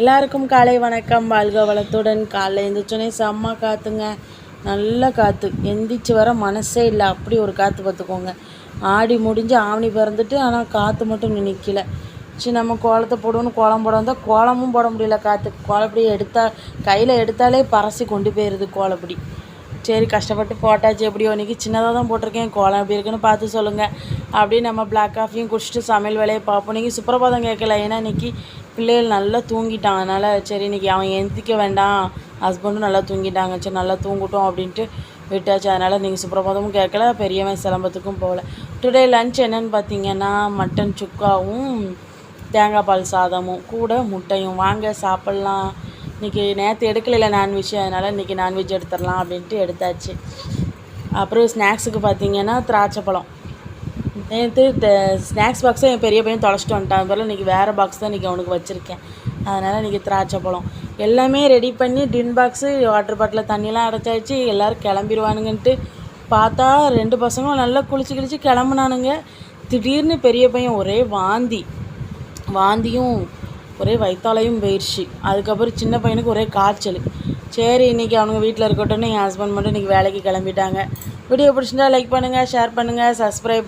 எல்லாருக்கும் காலை வணக்கம். வாழ்க வளத்துடன். காலைல எழுந்திரிச்சோன்னே செம்ம காற்றுங்க நல்ல காற்று எந்திரிச்சு வர மனசே இல்லை. அப்படி ஒரு காற்று பார்த்துக்கோங்க. ஆடி முடிஞ்சு ஆவணி பிறந்துட்டு ஆனால் காற்று மட்டும் நிற்கல சரி நம்ம கோலத்தை போடுவோன்னு கோலம் போட வந்தால் கோலமும் போட முடியல காற்றுக்கு கோலப்படி எடுத்தால் கையில் எடுத்தாலே பறசி கொண்டு போயிடுது கோலப்படி. சரி கஷ்டப்பட்டு போட்டாச்சு எப்படியோ இன்றைக்கி சின்னதாக தான் போட்டிருக்கேன். கோலம் எப்படி இருக்குன்னு பார்த்து சொல்லுங்கள் அப்படியே நம்ம பிளாக் காஃபியும் குடிச்சிட்டு சமையல் வேலையை பார்ப்போம். நீங்கள் சுப்பிரபாதம் கேட்கல. ஏன்னா இன்றைக்கி பிள்ளைகள் நல்லா தூங்கிட்டான். அதனால் சரி இன்றைக்கி அவன் எழுந்திக்க வேண்டாம். ஹஸ்பண்டும் நல்லா தூங்கிட்டாங்க. சரி நல்லா தூங்கட்டும் அப்படின்ட்டு விட்டாச்சு. அதனால் நீங்கள் சுப்பிரபாதமும் கேட்கல. பெரியவன் சிலம்பத்துக்கும் போகல. டுடே லன்ச் என்னென்னு பார்த்தீங்கன்னா மட்டன் சுக்காவும் தேங்காய் பால் சாதமும் கூட முட்டையும். வாங்க சாப்பிட்லாம். இன்றைக்கி நேற்று எடுக்கலைல நான்வெஜ் அதனால் இன்றைக்கி நான்வெஜ் எடுத்துடலாம் அப்படின்ட்டு எடுத்தாச்சு. அப்புறம் ஸ்நாக்ஸுக்கு பார்த்தீங்கன்னா திராட்சை பழம். நேற்று ஸ்நாக்ஸ் பாக்ஸை என் பெரிய பையன் தொலைச்சிட்டு வந்துட்டான். அதில் இன்றைக்கி வேறு பாக்ஸ் தான் இன்றைக்கி அவனுக்கு வச்சுருக்கேன். அதனால் இன்றைக்கி திராட்சை பழம். எல்லாமே ரெடி பண்ணி டின் பாக்ஸு வாட்டர் பாட்டில் தண்ணியெலாம் அடைச்சாச்சு. எல்லோரும் கிளம்பிடுவானுங்கன்ட்டு பார்த்தா ரெண்டு பசங்களும் நல்லா குளிச்சு கிழிச்சு கிளம்புனானுங்க. திடீர்னு பெரிய பையன் ஒரே வாந்தி. வாந்தியும் ஒரே வயிற்றாலையும் போயிடுச்சு அதுக்கப்புறம் சின்ன பையனுக்கு ஒரே காய்ச்சல். சரி இன்றைக்கி அவனுங்க வீட்டில் இருக்கட்டும்னு என் ஹஸ்பண்ட் மட்டும் இன்றைக்கி வேலைக்கு கிளம்பிட்டாங்க. வீடியோ பிடிச்சிருந்தா லைக் பண்ணுங்கள் ஷேர் பண்ணுங்கள் சப்ஸ்கிரைப்